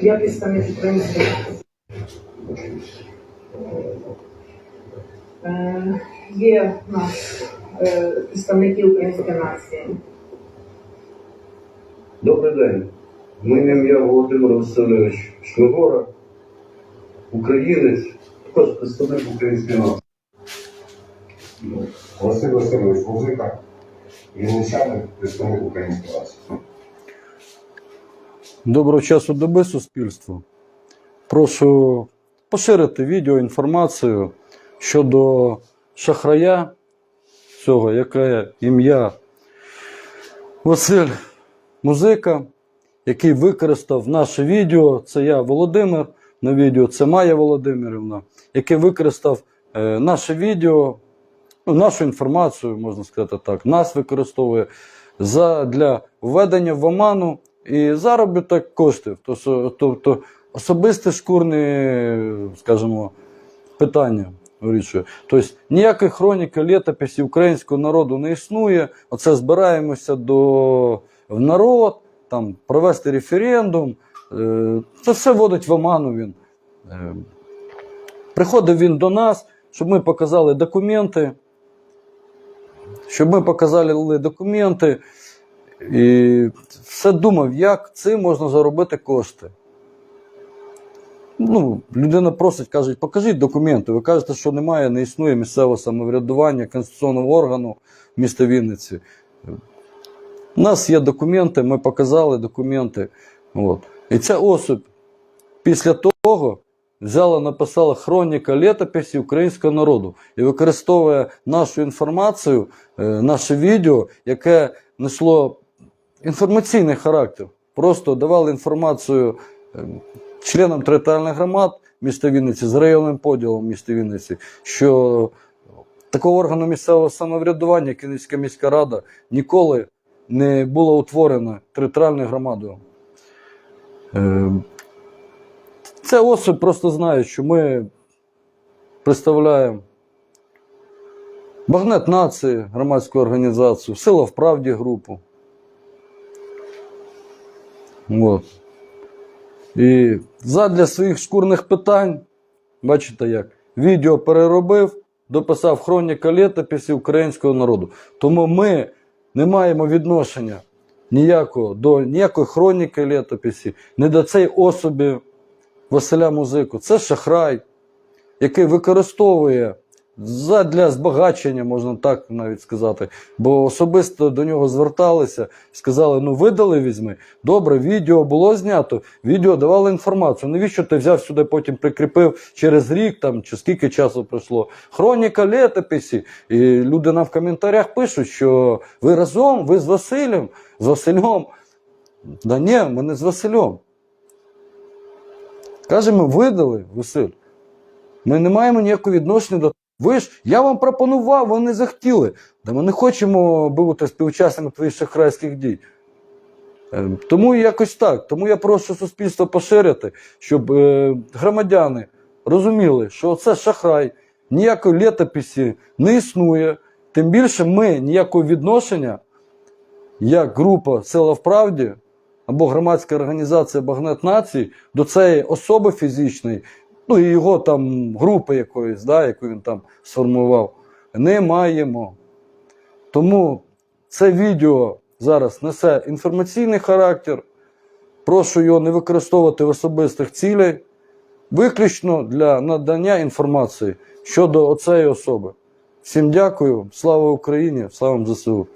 Я представник української. Е, Є у нас е, представники української нації. Добрий день. Моє ім'я Володимир Васильович Шмигора, українець, також представник української нації. Василь Васильович Музика, вінничанин, представник української нації. Доброго часу доби суспільству. Прошу поширити відео інформацію щодо шахрая цього, яке ім'я Василь Музика, який використав наше відео. Це я Володимир. На відео це Майя Володимирівна, який використав е, наше відео, ну, нашу інформацію, можна сказати так, нас використовує за, для введення в оману і заробіток коштів. Тобто, особисте шкурне, скажімо, питання вирішує. Тобто ніякої хроніки літописі українського народу не існує. Оце збираємося до в народ, там провести референдум. Е, Це все вводить в оману він. Е, Приходив він до нас, щоб ми показали документи, щоб ми показали документи і все думав, як цим можна заробити кошти. Ну, людина просить, каже, покажіть документи. Ви кажете, що немає, не існує місцевого самоврядування, конституційного органу міста Вінниці. У нас є документи, ми показали документи. От. І ця особа після того взяла, написала хроніка літописі українського народу і використовує нашу інформацію, е, наше відео, яке несло інформаційний характер. Просто давали інформацію е, членам територіальних громад міста Вінниці з районним поділом міста Вінниці, що такого органу місцевого самоврядування, як Вінницька міська рада, ніколи не було утворено територіальною громадою. Е, Це особи просто знають, що ми представляємо Багнет нації, громадську організацію, Сила в правді групу. От. І задля своїх шкурних питань, бачите як, відео переробив, дописав хроніка літописі українського народу. Тому ми не маємо відношення ніякого до ніякої хроніки літописі, не до цієї особи Василя Музику. Це шахрай, який використовує задля збагачення, можна так навіть сказати. Бо особисто до нього зверталися, сказали: ну видали візьми. Добре, відео було знято, відео давало інформацію. Навіщо ти взяв сюди, потім прикріпив через рік там чи скільки часу пройшло? Хроніка літописі. І люди нам в коментарях пишуть, що ви разом, ви з Василем, з Василем. Да ні, ми не з Василем. Кажемо, видали, Василь. Ми не маємо ніякого відношення до. Ви ж, я вам пропонував, ви не захотіли. Да ми не хочемо бути співучасниками твоїх шахрайських дій. Е, Тому якось так. Тому я прошу суспільство поширити, щоб е, громадяни розуміли, що це шахрай, ніякої літописі не існує. Тим більше ми ніякого відношення, як група Сила в правді або громадська організація Багнет Нації до цієї особи фізичної, ну і його там групи якоїсь, да, яку він там сформував, не маємо. Тому це відео зараз несе інформаційний характер. Прошу його не використовувати в особистих цілях, виключно для надання інформації щодо оцеї особи. Всім дякую, слава Україні, слава ЗСУ.